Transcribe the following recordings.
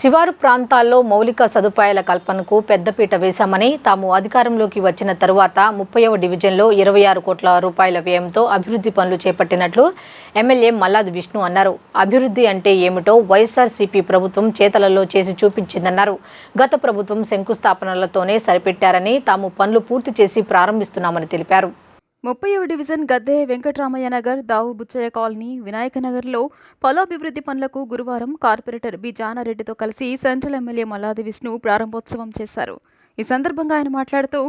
శివారు ప్రాంతాల్లో మౌలిక సదుపాయాల కల్పనకు పెద్దపీట వేశామని తాము అధికారంలోకి వచ్చిన తరువాత ముప్పైవ డివిజన్లో ఇరవై ఆరు కోట్ల రూపాయల వ్యయంతో అభివృద్ధి పనులు చేపట్టినట్లు ఎమ్మెల్యే మల్లాది విష్ణు అన్నారు. అభివృద్ధి అంటే ఏమిటో వైఎస్ఆర్సీపీ ప్రభుత్వం చేతలలో చేసి చూపించిందన్నారు. గత ప్రభుత్వం శంకుస్థాపనలతోనే సరిపెట్టారని తాము పనులు పూర్తి చేసి ప్రారంభిస్తున్నామని తెలిపారు. ముప్పైవ డివిజన్ గద్దె వెంకటరామయ్య నగర్ దావు బుచ్చయ్య కాలనీ వినాయక నగర్లో పలు అభివృద్ధి పనులకు గురువారం కార్పొరేటర్ బి. జానారెడ్డితో కలిసి సెంట్రల్ ఎమ్మెల్యే మల్లాది విష్ణు ప్రారంభోత్సవం చేశారు. ఈ సందర్భంగా ఆయన మాట్లాడుతూ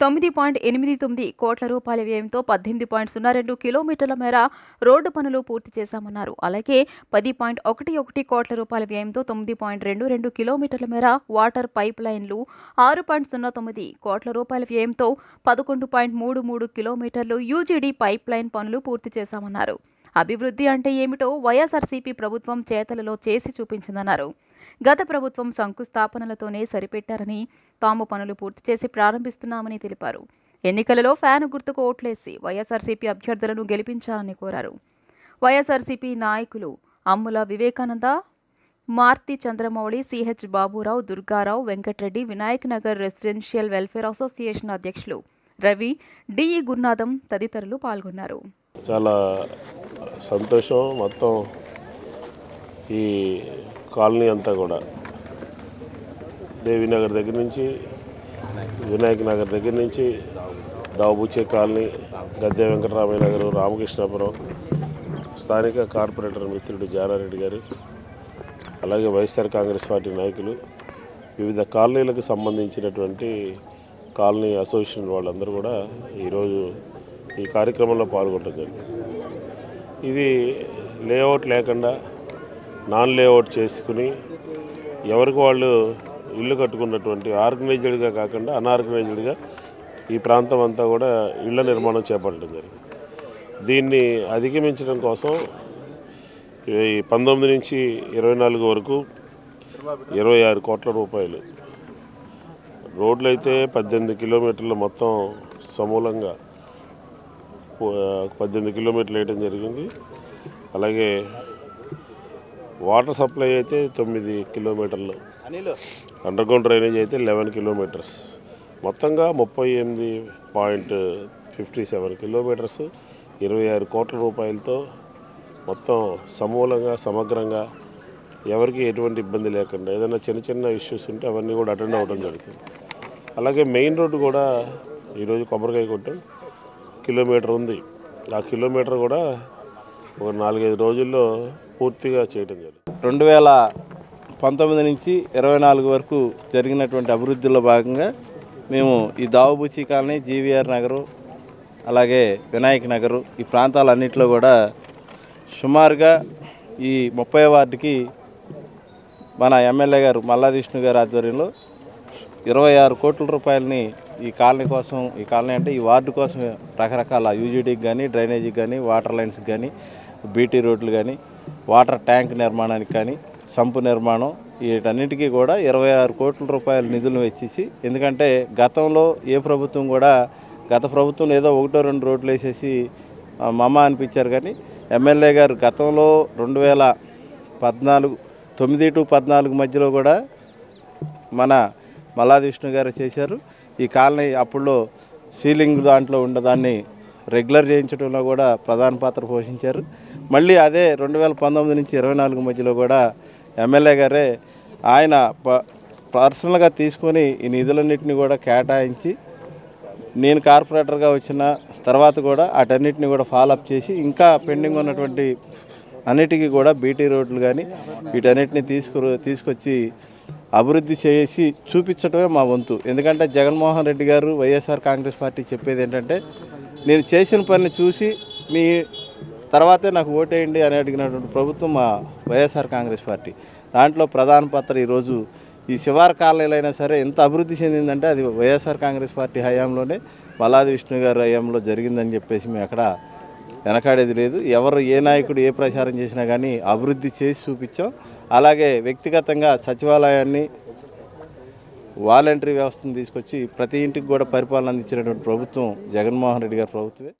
తొమ్మిది పాయింట్ ఎనిమిది తొమ్మిది కోట్ల రూపాయల వ్యయంతో పద్దెనిమిది పాయింట్ సున్నా రెండు కిలోమీటర్ల మేర రోడ్డు పనులు పూర్తి చేశామన్నారు. అలాగే పది పాయింట్ ఒకటి ఒకటి కోట్ల రూపాయల వ్యయంతో తొమ్మిది పాయింట్ రెండు రెండు కిలోమీటర్ల మేర వాటర్ పైప్ లైన్లు ఆరు పాయింట్ సున్నా తొమ్మిది కోట్ల రూపాయల వ్యయంతో పదకొండు పాయింట్ మూడు మూడు కిలోమీటర్లు యూజీడీ పైప్ లైన్ పనులు పూర్తి చేశామన్నారు. అభివృద్ధి అంటే ఏమిటో వైఎస్ఆర్సీపీ ప్రభుత్వం చేతలలో చేసి చూపించిందన్నారు. గత ప్రభుత్వం శంకుస్థాపనలతోనే సరిపెట్టారని తాము పనులు పూర్తి చేసి ప్రారంభిస్తున్నామని తెలిపారు. ఎన్నికలలో ఫ్యాన్ గుర్తుకు ఓట్లేసి వైఎస్ఆర్సీపీ అభ్యర్థులను గెలిపించాలని కోరారు. వైఎస్ఆర్సీపీ నాయకులు Ammula Vivekananda Marthi Chandramouli CH Baburao Durgarao Venkatreddy Vinayak Nagar residential welfare association అధ్యక్షులు రవి డిఈ గురునాథం తదితరులు పాల్గొన్నారు. చాలా సంతోషం మొత్తం ఈ కాలనీ అంతా కూడా. దేవీనగర్ దగ్గర నుంచి వినాయక నగర్ దగ్గర నుంచి దావుబుచ్చే కాలనీ గద్దె వెంకటరామయ్య నగర్ రామకృష్ణాపురం స్థానిక కార్పొరేటర్ మిత్రుడు జానారెడ్డి గారు అలాగే వైఎస్ఆర్ కాంగ్రెస్ పార్టీ నాయకులు వివిధ కాలనీలకు సంబంధించినటువంటి కాలనీ అసోసియేషన్ వాళ్ళందరూ కూడా ఈరోజు ఈ కార్యక్రమంలో పాల్గొనడం జరిగింది. ఇది లేఅవుట్ లేకుండా నాన్ లేఅవుట్ చేసుకుని ఎవరికి వాళ్ళు ఇల్లు కట్టుకున్నటువంటి ఆర్గనైజ్డ్గా కాకుండా అన్ఆర్గనైజ్డ్గా ఈ ప్రాంతం అంతా కూడా ఇళ్ళ నిర్మాణం చేపట్టడం జరిగింది. దీన్ని అధిగమించడం కోసం ఈ పంతొమ్మిది నుంచి ఇరవై నాలుగు వరకు ఇరవై ఆరు కోట్ల రూపాయలు. రోడ్లు అయితే పద్దెనిమిది కిలోమీటర్లు మొత్తం సమూలంగా పద్దెనిమిది కిలోమీటర్లు వేయడం జరిగింది. అలాగే వాటర్ సప్లై అయితే తొమ్మిది కిలోమీటర్లు అండర్గ్రౌండ్ డ్రైనేజ్ అయితే లెవెన్ కిలోమీటర్స్. మొత్తంగా ముప్పై ఎనిమిది పాయింట్ ఫిఫ్టీ సెవెన్ కిలోమీటర్స్ ఇరవై ఆరు కోట్ల రూపాయలతో మొత్తం సమూలంగా సమగ్రంగా ఎవరికి ఎటువంటి ఇబ్బంది లేకుండా ఏదైనా చిన్న చిన్న ఇష్యూస్ ఉంటే అవన్నీ కూడా అటెండ్ అవ్వడం జరుగుతుంది. అలాగే మెయిన్ రోడ్డు కూడా ఈరోజు కొబ్బరికాయ కొట్టాం కిలోమీటర్ ఉంది. ఆ కిలోమీటర్ కూడా ఒక నాలుగైదు రోజుల్లో పూర్తిగా చేయడం జరిగింది రెండు వేల పంతొమ్మిది నుంచి ఇరవై నాలుగు వరకు జరిగినటువంటి అభివృద్ధిలో భాగంగా మేము ఈ దావుబుచ్చి కాలనీ జీవీఆర్ నగరు అలాగే వినాయక్ నగరు ఈ ప్రాంతాలన్నింటిలో కూడా సుమారుగా ఈ ముప్పై వార్డుకి మన ఎమ్మెల్యే గారు మల్లాదిష్ణు గారి ఆధ్వర్యంలో ఇరవై ఆరు కోట్ల రూపాయలని ఈ కాలనీ కోసం ఈ కాలనీ అంటే ఈ వార్డు కోసం రకరకాల యూజీడీకి కానీ డ్రైనేజీకి కానీ వాటర్ లైన్స్కి కానీ బీటీ రోడ్లు కానీ వాటర్ ట్యాంక్ నిర్మాణానికి కానీ సంపు నిర్మాణం వీటన్నిటికీ కూడా ఇరవై ఆరు కోట్ల రూపాయల నిధులు వచ్చేసి ఎందుకంటే గతంలో ఏ ప్రభుత్వం కూడా గత ప్రభుత్వం ఏదో ఒకటో రెండు రోడ్లు వేసేసి మమ్మ మమ అనిపించారు కానీ ఎమ్మెల్యే గారు గతంలో రెండు వేల పద్నాలుగు తొమ్మిది టు పద్నాలుగు మధ్యలో కూడా మన మల్లాది విష్ణు గారు చేశారు. ఈ కాలనీ అప్పుడులో సీలింగ్ దాంట్లో ఉండదాన్ని రెగ్యులర్ చేయించడంలో కూడా ప్రధాన పాత్ర పోషించారు. మళ్ళీ అదే రెండు వేల పంతొమ్మిది నుంచి ఇరవై నాలుగు మధ్యలో కూడా ఎమ్మెల్యే గారే ఆయన ప పర్సనల్గా తీసుకొని ఈ నిధులన్నింటినీ కూడా కేటాయించి నేను కార్పొరేటర్గా వచ్చిన తర్వాత కూడా వాటన్నిటిని కూడా ఫాలోఅప్ చేసి ఇంకా పెండింగ్ ఉన్నటువంటి అన్నిటికీ కూడా బీటీ రోడ్లు కానీ వీటన్నిటిని తీసుకు తీసుకొచ్చి అభివృద్ధి చేసి చూపించడమే మా వంతు. ఎందుకంటే జగన్మోహన్ రెడ్డి గారు వైఎస్ఆర్ కాంగ్రెస్ పార్టీ చెప్పేది ఏంటంటే నేను చేసిన పని చూసి మీ తర్వాతే నాకు ఓటేయండి అని అడిగినటువంటి ప్రభుత్వం మా వైఎస్ఆర్ కాంగ్రెస్ పార్టీ. దాంట్లో ప్రధాన పాత్ర ఈరోజు ఈ శివార్ కాలనీలైనా సరే ఎంత అభివృద్ధి చెందిందంటే అది వైఎస్ఆర్ కాంగ్రెస్ పార్టీ హయాంలోనే మల్లాది విష్ణు గారి హయాంలో జరిగిందని చెప్పేసి మేము అక్కడ వెనకాడేది లేదు. ఎవరు ఏ నాయకుడు ఏ ప్రచారం చేసినా కానీ అభివృద్ధి చేసి చూపించాం. అలాగే వ్యక్తిగతంగా సచివాలయాన్ని వాలంటరీ వ్యవస్థను తీసుకొచ్చి ప్రతి ఇంటికి కూడా పరిపాలన అందించినటువంటి ప్రభుత్వం జగన్మోహన్ రెడ్డి గారి ప్రభుత్వమే.